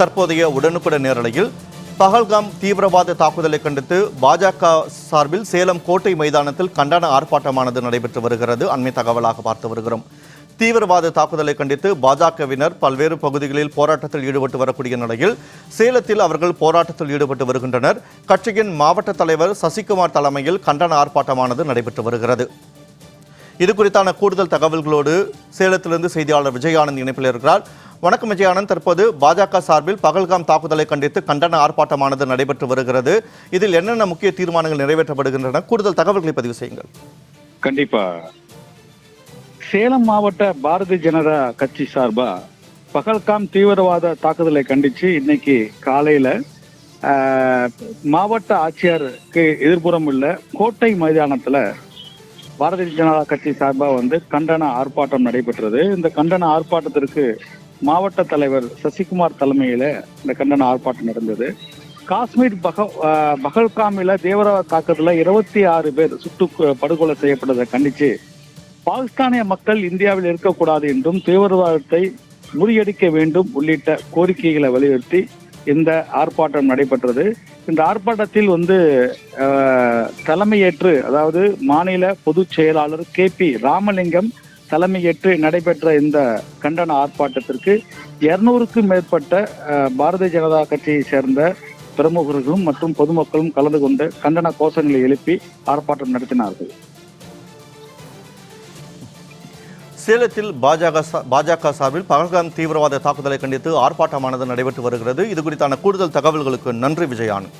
தற்போதைய உடனுக்குடன் நேரலையில் பகல்காம் தீவிரவாத தாக்குதலை கண்டித்து பாஜக சார்பில் சேலம் கோட்டை மைதானத்தில் கண்டன ஆர்ப்பாட்டமானது நடைபெற்று வருகிறது. அண்மை தகவலாக பார்த்து வருகிறோம். தீவிரவாத தாக்குதலை கண்டித்து பாஜகவினர் பல்வேறு பகுதிகளில் போராட்டத்தில் ஈடுபட்டு வரக்கூடிய நிலையில் சேலத்தில் அவர்கள் போராட்டத்தில் ஈடுபட்டு வருகின்றனர். கட்சியின் மாவட்ட தலைவர் சசிகுமார் தலைமையில் கண்டன ஆர்ப்பாட்டமானது நடைபெற்று வருகிறது. இது குறித்தான கூடுதல் தகவல்களோடு சேலத்திலிருந்து செய்தியாளர் விஜயானந்த் இணைப்பில் இருக்கிறார். வணக்கம் விஜயானந்த். தற்போது பாஜக சார்பில் பகல்காம் தாக்குதலை கண்டித்து கண்டன ஆர்ப்பாட்டமானது நடைபெற்று வருகிறது. இதில் என்னென்ன முக்கிய தீர்மானங்கள் நிறைவேற்றப்படுகின்றன? கூடுதல் தகவல்களை பதிவு செய்யுங்கள். கண்டிப்பா. சேலம் மாவட்ட பாரதிய ஜனதா கட்சி சார்பா பகல்காம் தீவிரவாத தாக்குதலை கண்டிச்சு இன்னைக்கு காலையில மாவட்ட ஆட்சியருக்கு எதிர்ப்புறம் உள்ள கோட்டை மைதானத்துல பாரதிய ஜனதா கட்சி சார்பாக வந்து கண்டன ஆர்ப்பாட்டம் நடைபெற்றது. இந்த கண்டன ஆர்ப்பாட்டத்திற்கு மாவட்ட தலைவர் சசிகுமார் தலைமையில இந்த கண்டன ஆர்ப்பாட்டம் நடந்தது. காஷ்மீர் பக பகல்காமில தீவிரவாத தாக்குதல இருபத்தி ஆறு பேர் சுட்டு படுகொலை செய்யப்பட்டதை கண்டிச்சு பாகிஸ்தானிய மக்கள் இந்தியாவில் இருக்கக்கூடாது என்றும் தீவிரவாதத்தை முறியடிக்க வேண்டும் உள்ளிட்ட கோரிக்கைகளை வலியுறுத்தி இந்த ஆர்ப்பாட்டம் நடைபெற்றது. இந்த ஆர்ப்பாட்டத்தில் வந்து தலைமையேற்று அதாவது மாநில பொதுச் செயலாளர் கே பி ராமலிங்கம் தலைமையேற்று நடைபெற்ற இந்த கண்டன ஆர்ப்பாட்டத்திற்கு இருநூறுக்கும் மேற்பட்ட பாரதிய ஜனதா கட்சியை சேர்ந்த பிரமுகர்களும் மற்றும் பொதுமக்களும் கலந்து கொண்டு கண்டன கோஷங்களை எழுப்பி ஆர்ப்பாட்டம் நடத்தினார்கள். சேலத்தில் பாஜக பாஜக சார்பில் பகல்காம் தீவிரவாத தாக்குதலை கண்டித்து ஆர்ப்பாட்டமானது நடைபெற்று வருகிறது. இது குறித்தான கூடுதல் தகவல்களுக்கு நன்றி விஜயானந்த்